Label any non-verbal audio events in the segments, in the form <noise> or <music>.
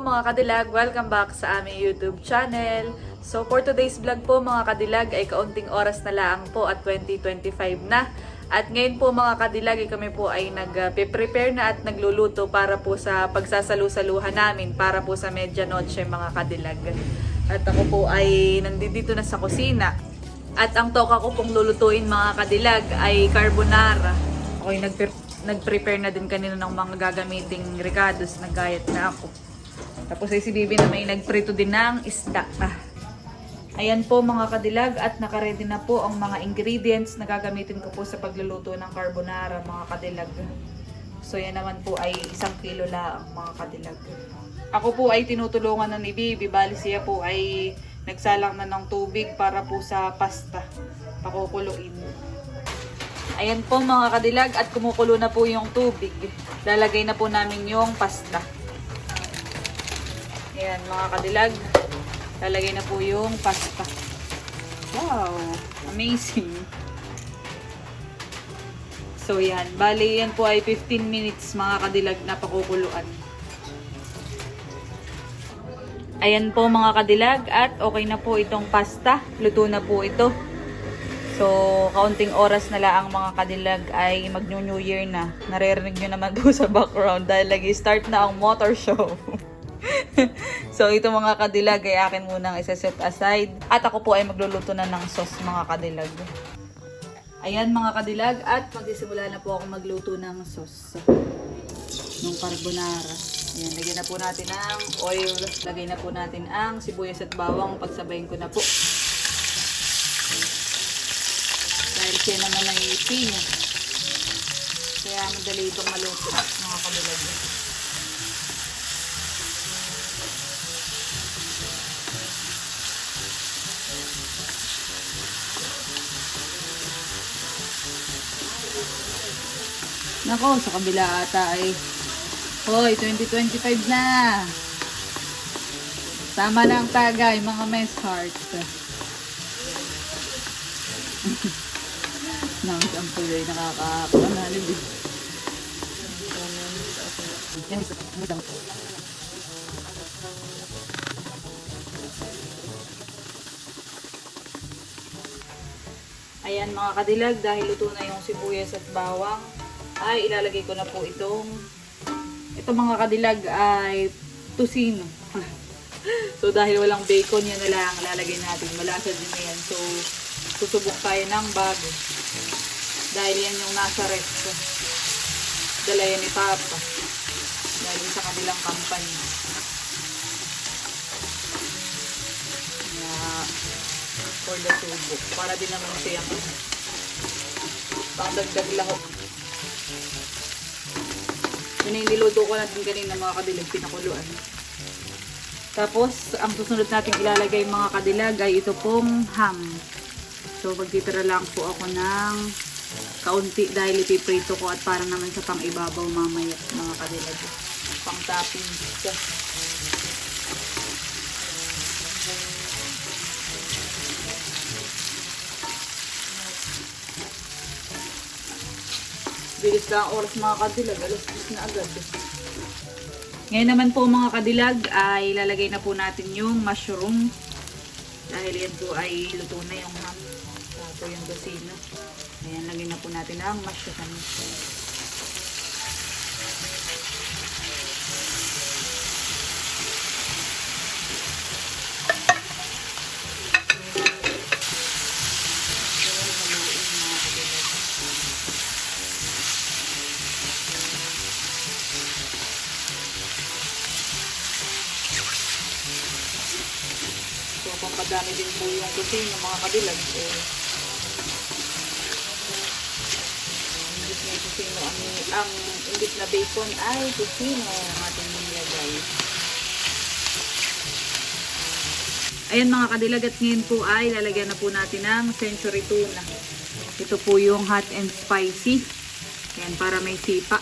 mga kadilag, welcome back sa aming YouTube channel. So for today's vlog po mga kadilag ay kaunting oras na lang po at 2025 na. At ngayon po mga kadilag kami po ay nag-prepare na at nagluluto para po sa pagsasalu-saluhan namin para po sa medianoche mga kadilag. At ako po ay nandito na sa kusina. At ang toka ko pong lulutuin mga kadilag ay carbonara. Ako ay nag- nag-prepare na din kanina ng mga gagamiting ricados. Nagayat na ako. Tapos ay si Bibi na may nagprito din ng isda. Ah. Ayan po mga kadilag at nakaredy na po ang mga ingredients na gagamitin ko po sa pagluluto ng carbonara mga kadilag. So yan naman po ay isang kilo lang mga kadilag. Ako po ay tinutulungan na ni Bibi. Bali siya po ay nagsalang na ng tubig para po sa pasta. Pakukuluin. Ayan po mga kadilag at kumukulo na po yung tubig. Lalagay na po namin yung pasta. Ayan mga kadilag. Lalagay na po yung pasta. Wow! Amazing! So yan. Bali yan po ay 15 minutes mga kadilag na pakukuluan. Ayan po mga kadilag at okay na po itong pasta. Luto na po ito. So, kaunting oras na lang ang mga kadilag ay mag-new year na. Naririnig nyo naman po sa background dahil lagi start na ang motor show. <laughs> <laughs> so, ito mga kadilag ay akin munang isa-set aside. At ako po ay magluluto na ng sauce mga kadilag. Ayan mga kadilag at magsisimula na po ako magluto ng sauce. Ng carbonara. Ayan, lagyan na po natin ang oil. Lagay na po natin ang sibuyas at bawang. Pagsabayin ko na po. Dahil siya naman ay pinya. Kaya madali itong maluto mga kadilag. Nako, sa kabila ata ay Hoy, 2025 na! Tama na ang tagay, mga mess hearts. <laughs> Nang shampoo ay nakakapanalib eh. Ayan mga kadilag, dahil luto na yung sibuyas at bawang, ay ilalagay ko na po itong ito mga kadilag ay tusino. <laughs> so dahil walang bacon, yan na lang lalagay natin. Malasa din na yan. So susubok tayo ng bago. Dahil yan yung nasa ref. Dala yan ni Papa. Dahil sa kabilang company. Yeah. For the subok. Para din naman siyang pangdagdag lahok. Yun yung niluto ko natin kanina mga kadilag pinakuluan. Tapos, ang susunod natin ilalagay mga kadilag ay ito pong ham. So, magtitira lang po ako ng kaunti dahil ipiprito ko at para naman sa pang ibabaw mamaya mga kadilag. Pang toppings. Bilis lang ang oras mga kadilag. Alas 10 na agad. Ngayon naman po mga kadilag ay lalagay na po natin yung mushroom. Dahil yan po ay luto na yung ham. Tapos yung dosino. Ayan, lagay na po natin ang mushroom. Pampadami din po yung kusino, mga kadilag. Eh, imbis na kusino, ang, ang imbis na bacon ay kusino ang ating nilagay. Ayan mga kadilag at ngayon po ay lalagyan na po natin ng century tuna. Ito po yung hot and spicy. Ayan, para may sipa.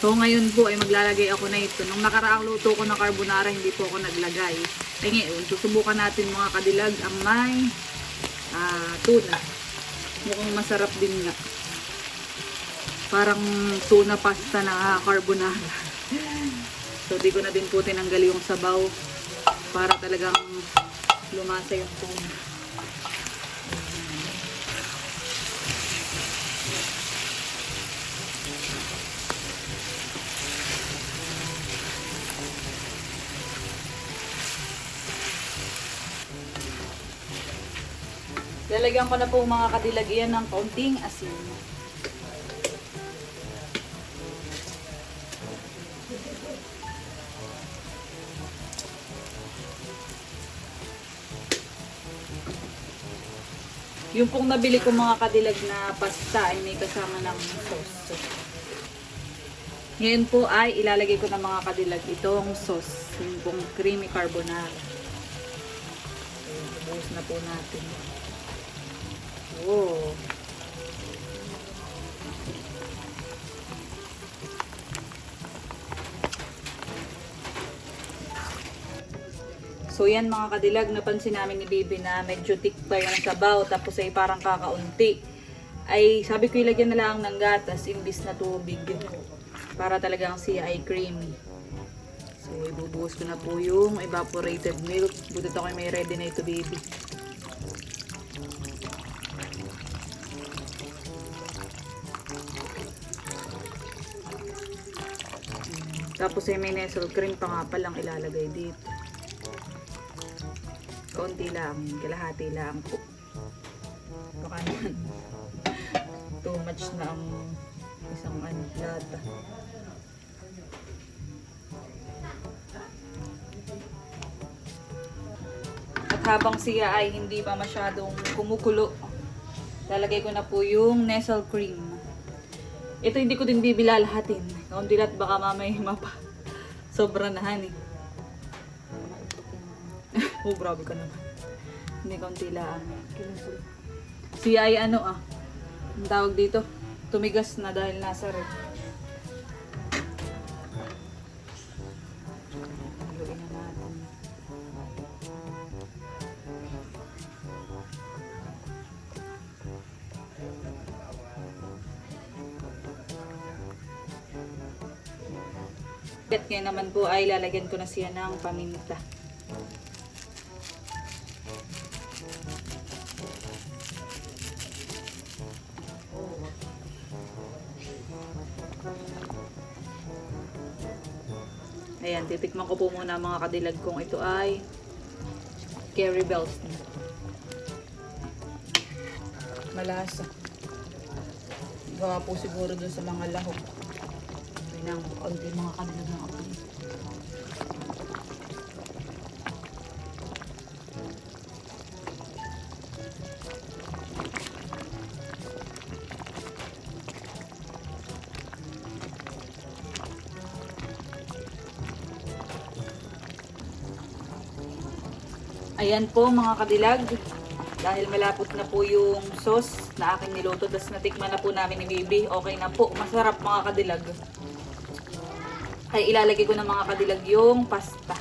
So ngayon po ay maglalagay ako na ito. Nung nakaraang luto ko ng carbonara, hindi po ako naglagay. Ngayon, susubukan natin mga kadilag ang may ah, tuna. Mukhang masarap din nga. Parang tuna pasta na carbonara. <laughs> so di ko na din po tinanggal yung sabaw para talagang lumasa yung tuna. Lalagyan ko na po mga kadilag iyan ng kaunting asin. Yung pong nabili ko mga kadilag na pasta ay may kasama ng sauce. Ngayon po ay ilalagay ko ng mga kadilag itong sauce. Yung pong creamy carbonara. So, ibuhos na po natin. Oh. So yan mga kadilag, napansin namin ni Bibi na medyo thick pa yung sabaw tapos ay parang kakaunti. Ay sabi ko ilagyan na lang ng gatas imbis na tubig para talagang siya ay creamy. So ibubuhos ko na po yung evaporated milk. Butit ako may ready na ito baby. Tapos ay may nestle cream pa nga palang ilalagay dito. Konti lang, kalahati lang po. Baka naman <laughs> too much na ang isang ano. At habang siya ay hindi pa masyadong kumukulo, lalagay ko na po yung nestle cream. Ito hindi ko din bibilalahatin. Kaunti lahat baka mamay mapa. Sobra na honey. <laughs> oh, grabe ka naman. Hindi kaunti lang. Si ay ano ah. Ang tawag dito. Tumigas na dahil nasa ref. Haluin na natin. At ngayon naman po ay lalagyan ko na siya ng paminta. Ayan, titikman ko po muna mga kadilag kung ito ay Kerry Bells. Malasa. Gawa po siguro dun sa mga lahok. Ang konti mga kadilag ng apoy. Ayan po mga kadilag. Dahil malapot na po yung sauce na aking niluto. Tapos natikman na po namin ni Bibi. Okay na po. Masarap mga kadilag. Ay ilalagay ko ng mga kadilag yung pasta.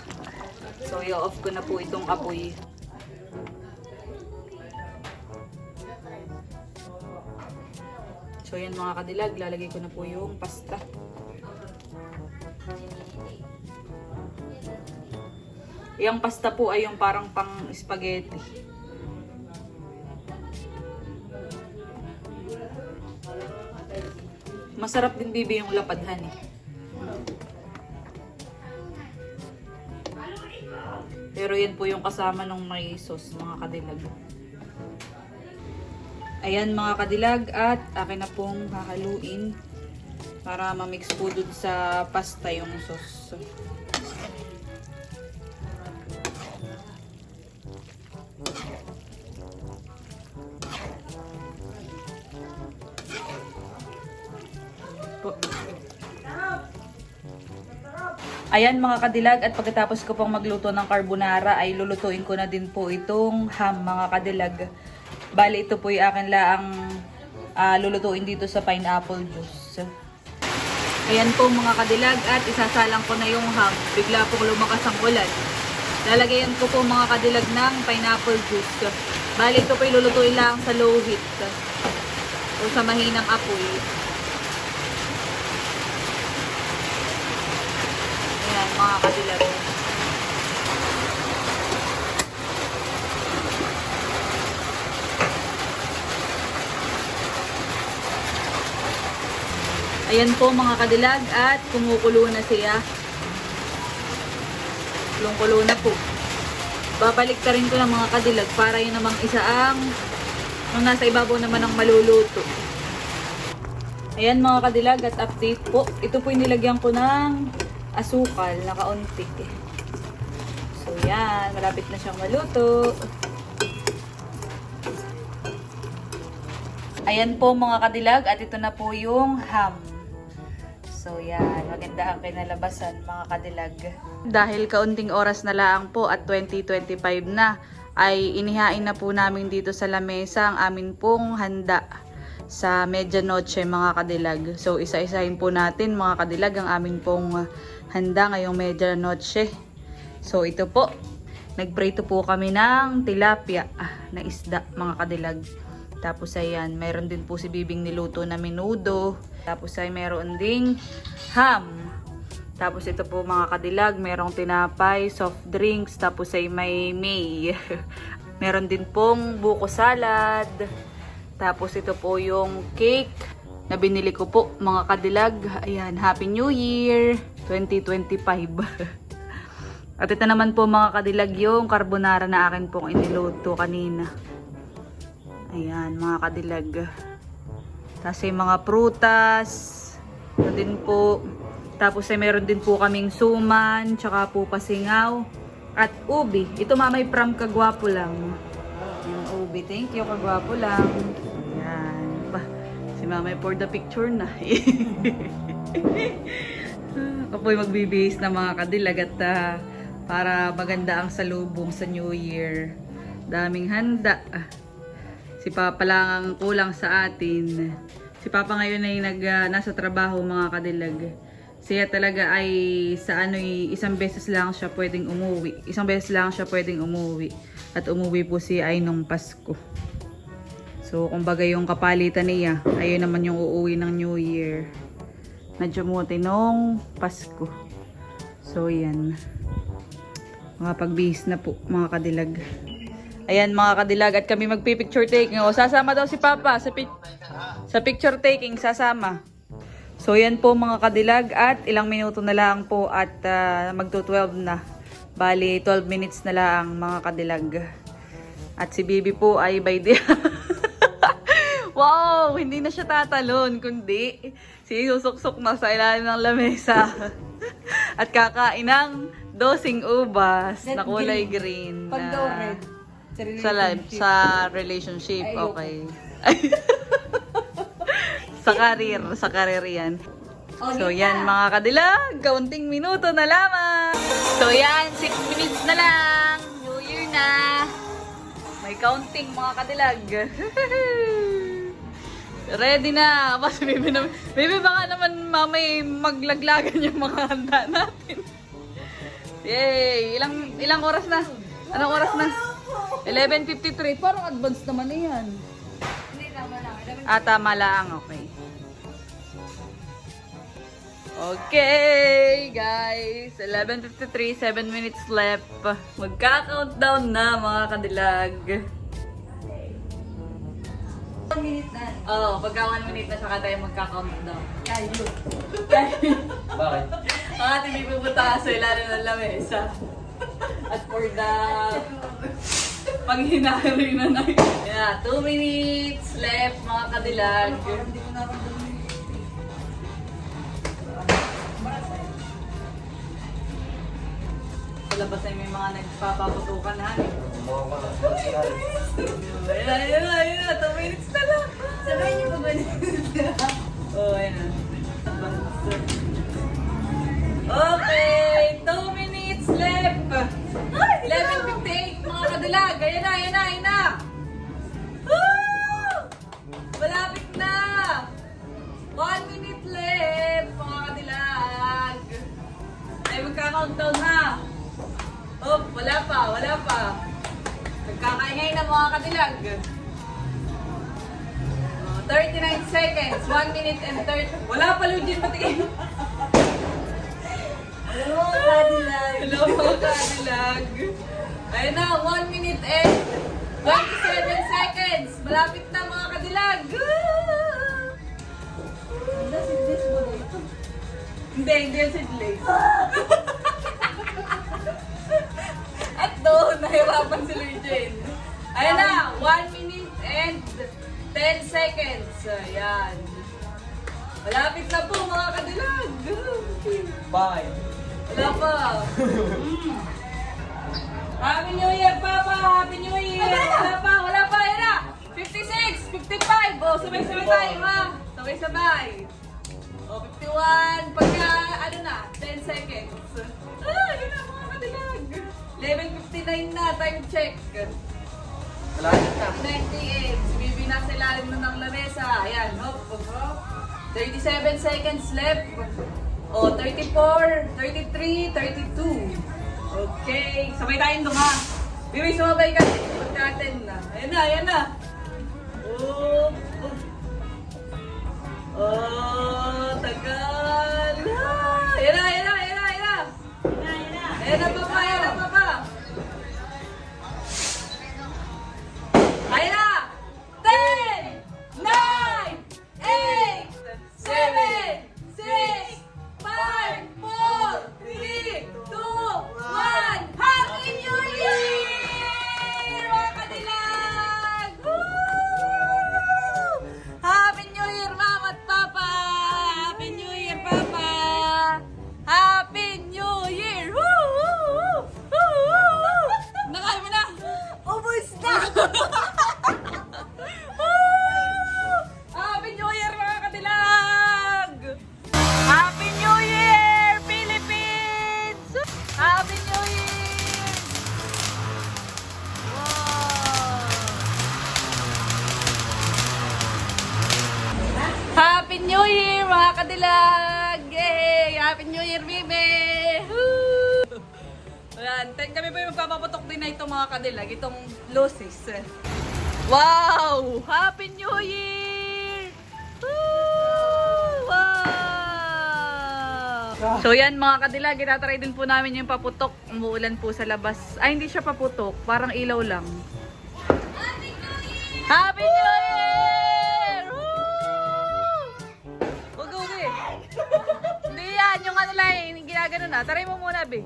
So i-off ko na po itong apoy. So yan mga kadilag. Lalagay ko na po yung pasta. Yung pasta po ay yung parang pang spaghetti. Masarap din bibi yung lapadhan eh. Pero yan po yung kasama ng may sauce, mga kadilag. Ayan mga kadilag at akin na pong hahaluin para ma-mix po dun sa pasta yung sauce. Ayan mga kadilag at pagkatapos ko pong magluto ng carbonara ay lulutuin ko na din po itong ham mga kadilag. Bali ito po yung akin laang ah, lulutuin dito sa pineapple juice. Ayan po mga kadilag at isasalang ko na yung ham. Bigla pong lumakas ang ulan. Lalagayan ko po mga kadilag ng pineapple juice. Bali ito po ilulutuin lang sa low heat o sa mahinang apoy. Ayan mga kadilag. Ayan po mga kadilag at kumukulo na siya. Kulong-kulo na po. Babalik ka rin ko ng mga kadilag para yun namang isa ang yung nasa ibabaw naman ang maluluto. Ayan mga kadilag at update po. Ito po yung nilagyan ko ng asukal na kaunti. So yan, malapit na siyang maluto. Ayan po mga kadilag at ito na po yung ham. So yan, maganda ang kinalabasan mga kadilag. Dahil kaunting oras na lang po at 2025 na, ay inihain na po namin dito sa lamesa ang amin pong handa sa medianoche mga kadilag. So isa-isahin po natin mga kadilag ang amin pong handa ngayong medianoche. So ito po, nagprito po kami ng tilapia ah, na isda mga kadilag. Tapos ayan, meron din po si Bibing niluto na menudo. Tapos ay meron ding ham. Tapos ito po mga kadilag, merong tinapay, soft drinks, tapos ay may may. <laughs> meron din pong buko salad. Tapos ito po yung cake na binili ko po mga kadilag. Ayan, Happy New Year 2025. <laughs> At ito naman po mga kadilag yung carbonara na akin pong iniluto kanina. Ayan, mga kadilag. Tapos yung mga prutas. Ito din po. Tapos ay meron din po kaming suman, tsaka po pasingaw. At ubi. Ito mamay from Kagwapo lang. Yung ubi. Thank you, Kagwapo lang. Ayan. Si mamay for the picture na. <laughs> Po'y magbibihis ng mga kadilag at ah, para maganda ang salubong sa New Year. Daming handa. Si Papa lang ang kulang sa atin. Si Papa ngayon ay nag, ah, nasa trabaho mga kadilag. Siya talaga ay sa ano isang beses lang siya pwedeng umuwi. Isang beses lang siya pwedeng umuwi. At umuwi po si ay nung Pasko. So, kumbaga yung kapalitan niya, ayun naman yung uuwi ng New Year. Medyo muti nung Pasko. So, yan. Mga pagbihis na po, mga kadilag. Ayan, mga kadilag. At kami magpipicture taking. O, sasama daw si Papa sa, pic- sa picture taking. Sasama. So, yan po mga kadilag. At ilang minuto na lang po at ah, magto-12 na. Bali, 12 minutes na lang mga kadilag. At si Bibi po ay by the... <laughs> wow! Hindi na siya tatalon, kundi si susuksok na sa ilalim ng lamesa. At kakain ng dosing ubas na kulay green. Pag na- daw red, sa sa life, sa relationship, Ay, okay. <laughs> sa career, sa career yan. Oh, So yan mga kadilag, kaunting minuto na lamang. So yan, 6 minutes na lang. New Year na. May counting mga kadilag. <laughs> Ready na. Mas baby na. Baby baka naman mamay maglaglagan yung mga handa natin. Yay! Ilang ilang oras na? Anong oras na? 11.53. Parang advance naman na yan. Hindi tama lang. Ah, tama lang. Okay. Okay, guys. 11.53, 7 minutes left. Magka-countdown na, mga kadilag. One minute na. Oo, oh, pagka 1 minute na saka tayo magka-countdown. Tayo. Bakit? Ang ating may pupunta sa ilalim ng lamesa. At for the panghinari na na. Yeah, 2 minutes left, mga kadilag. Hindi ko naramdaman. Labas ay may mga nagpapaputukan ha. Mukha ko lang. Sinabi. Ayun na, ayun na, ayun na. 2 minutes <laughs> Oh, ayun na. Okay, 2 minutes left. 11.58 mga kadilag. Ayan na, ayan na, ayan na. Woo! Malapit na. 1 minute left mga kadilag. countdown ha. Oh, wala pa, wala pa. Nagkakaingay na mga kadilag. Oh, 39 seconds, 1 minute and 30. Wala pa, Lugin, patingin. Hello, Cadillac. Hello kadilag. Ayun na, 1 minute and 27 seconds. Malapit na mga ito. Hindi, hindi yan si Blaze. At doon, nahirapan si Lurjen. Ayun na, 1 minute and 10 seconds. Ayan. Malapit na po mga kadilag. Bakit? Wala pa. Mm. <laughs> Happy New Year, Papa! Happy New Year! Wala pa, wala pa, ayun na! 56, 55! Oh, sabay-sabay tayo, ha? Sabay-sabay. Oh, 51, pagka, ano na, 10 seconds. Ah, yun na, mga kadilag. 11.59 na, time check. Na. 98, bibi na sa ilalim na ng lamesa. Ayan, hop, hop, hop. 37 seconds left. Oh, 34, 33, 32. Okay, sabay tayong ha. Bibi, sumabay ka. Pagka-10 na. Ayan na, ayan na. Oh, oh. Oh, tagal. Ah, ayan na, ayan na, ayan na, ayan na. Ayan na, papa, mga kadilag, itatry din po namin yung paputok. Umuulan po sa labas. Ay, hindi siya paputok. Parang ilaw lang. Happy New Year! Woo! Wag go, be. Hindi yan, yung ano lang, yung ginagano na. Try mo muna, be.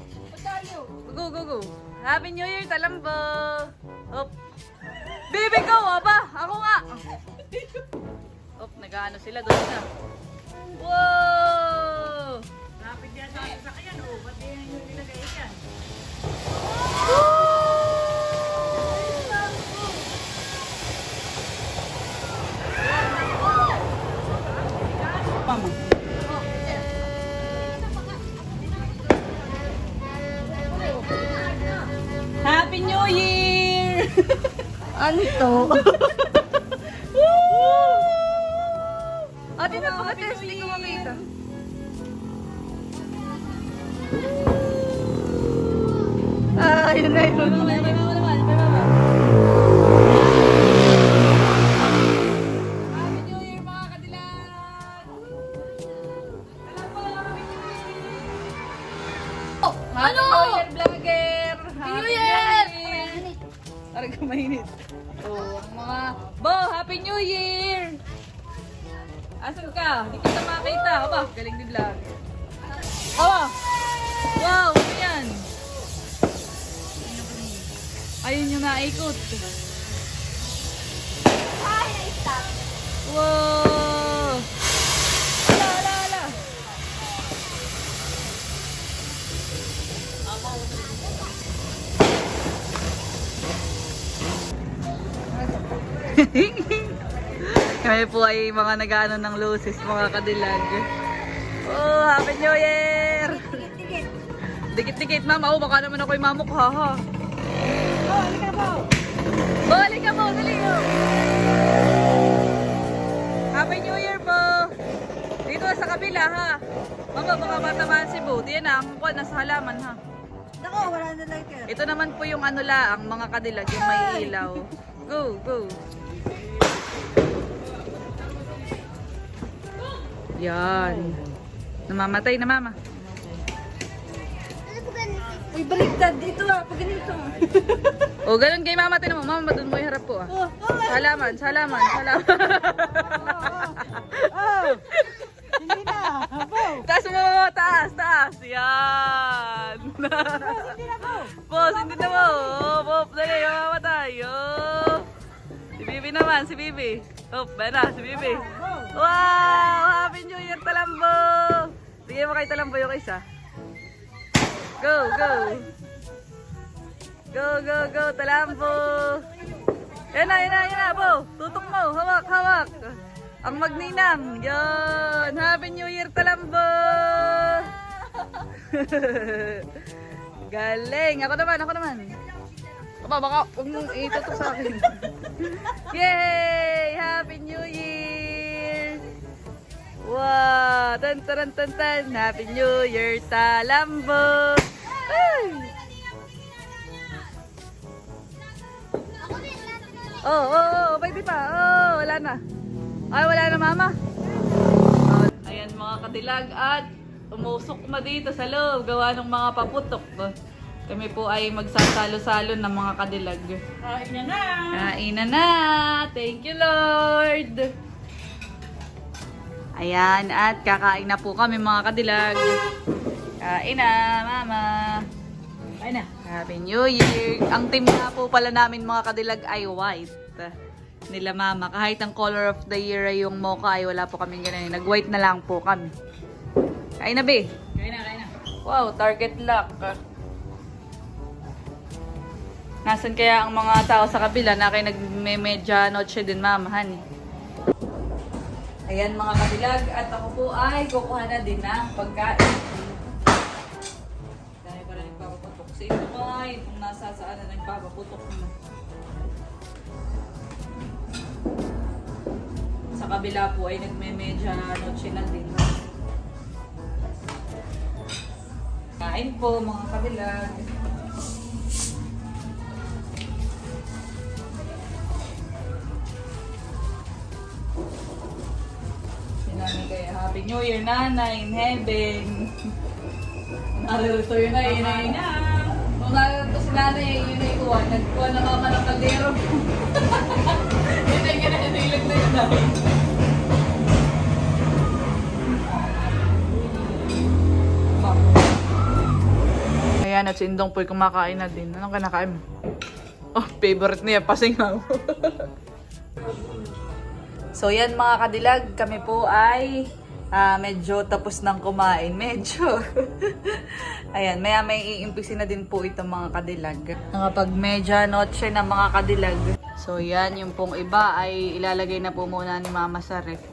Go, go, go. Happy New Year, talambo. Hop. Baby ko, aba. Ako nga. Hop, nag-ano sila doon na. Wow! Sa sakyan, oh. Ba't yung nilagay yan? Happy New Year! Ano to? <laughs> Ate na paka-test, hindi ko makita. Ah, Ay, na-stop. Wow! Ala, ala, ala! <laughs> Kami po ay mga nag-ano ng loses, mga kadilag. Oh, Happy New Year! Tigit-tigit. Dikit-dikit, ma'am. Ako, baka naman ako'y mamukha, ha? Oh, halika po. Balik ka po, dali oh. Happy New Year po. Dito sa kabila ha. Mama, baka matamaan si Bo. Yan na, ang kuha nasa halaman ha. Nako, wala na lighter. Ito naman po yung ano la, ang mga kadilag, yung may ilaw. Go, go. Yan. Namamatay na mama. Uy, baliktad. Dito ah, pag ganito. <laughs> O, ganun kay mama. Tinan mo, mama, doon mo iharap po ah. Oh, oh, Sa halaman, sa halaman, sa halaman. oh. Hindi na. Bo. taas mo, taas, taas. Yan. Hindi na, Bo. Boss, hindi na mo. Oh, Bob, dali, mamamatay. Oh. Si Bibi naman, si Bibi. Oh, ba na, si Bibi. Wow! Happy New Year, Talambo! Bigyan mo kay Talambo yung isa. Go, go! Go, go, go, Talambo! Yan na, yan na, yan na, Bo! Tutok mo, hawak, hawak! Ang magninang, yan! Happy New Year, Talambo! <laughs> Galing! Ako naman, ako naman. Aba, baka huwag mong itutok sa akin. <laughs> Yay! Happy New Year! Wow! Tan tan tan tan! Happy New Year, Talambo! Ay! Oh, oh, oh, pwede pa. Oh, wala na. Ay, wala na, mama. Oh, ayan mga katilag at umusok na dito sa loob gawa ng mga paputok. Kami po ay magsasalo-salo ng mga kadilag. Kain na na. Kain na na! Thank you, Lord! Ayan, at kakain na po kami mga kadilag. Kain na, Mama! Kain na. Happy New Year! Ang team nga po pala namin mga kadilag ay white. Nila Mama. Kahit ang color of the year ay yung mocha ay wala po kami ganun. Nag-white na lang po kami. Kain na, be! Kain na, kain na. Wow, target lock. Nasaan kaya ang mga tao sa kabila na kayo nagme-medya noche din mamahan eh. Ayan mga kabilag at ako po ay kukuha na din ng pagkain. Dahil para nagpapaputok sa ito ay kung nasa saan na nagpapaputok na. Sa kabila po ay nagme-medya noche na din. Kain po mga kabilag. Happy New Year, Nanay, in heaven. Naririto yun na, yun na, yun na. Nung naririto si Nanay, yun na ikuha. Nagkuha na mama ng kaldero. <laughs> yun na ginahinilag na yun na. Ayan, at si Indong Poy kumakain na din. Anong kinakain mo? Oh, favorite niya, pasingaw. <laughs> So yan mga kadilag, kami po ay ah, medyo tapos ng kumain. Medyo. <laughs> Ayan, maya may iimpisin na din po itong mga kadilag. Nakapag medya noche na mga kadilag. So yan, yung pong iba ay ilalagay na po muna ni mama sa ref.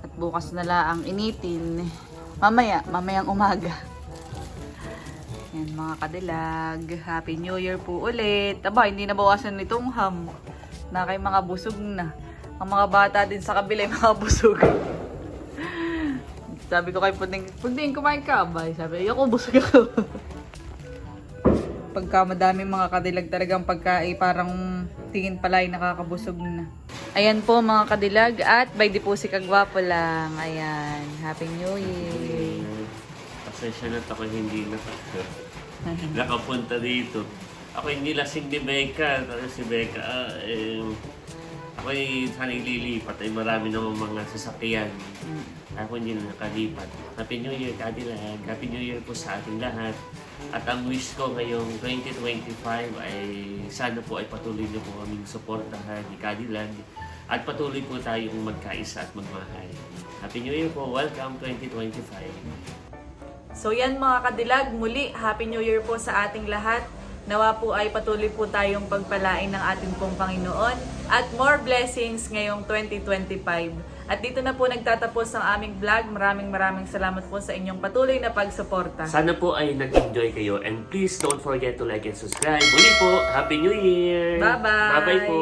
At bukas na lang initin. Mamaya, mamayang umaga. Yan mga kadilag. Happy New Year po ulit. Aba, hindi na bawasan nitong ham. Na kay mga busog na. Ang mga bata din sa kabila ay mga busog. <laughs> Sabi ko kay Puding, Puding, kumain ka ba? Sabi, ayoko, busog ako. <laughs> Pagka madami mga kadilag talagang pagkain, parang tingin pala ay nakakabusog na. Ayan po mga kadilag at by di po si Kagwapo lang. Ayan, Happy New Year. Pasensya na ako hindi na nakapunta dito. Ako hindi lasing ni Becca. Si Becca, ah, eh, ako ay sanay lilipat ay marami namang mga sasakyan. Ako hindi na nakalipat. Happy New Year, Cadillac. Happy New Year po sa ating lahat. At ang wish ko ngayong 2025 ay sana po ay patuloy niyo po kaming suportahan ni Cadillac. At patuloy po tayong magkaisa at magmahal. Happy New Year po. Welcome 2025. So yan mga kadilag, muli Happy New Year po sa ating lahat. Nawa po ay patuloy po tayong pagpalain ng ating pong Panginoon at more blessings ngayong 2025. At dito na po nagtatapos ang aming vlog. Maraming maraming salamat po sa inyong patuloy na pagsuporta. Sana po ay nag-enjoy kayo and please don't forget to like and subscribe. Muli po, Happy New Year! Bye-bye! Bye-bye po!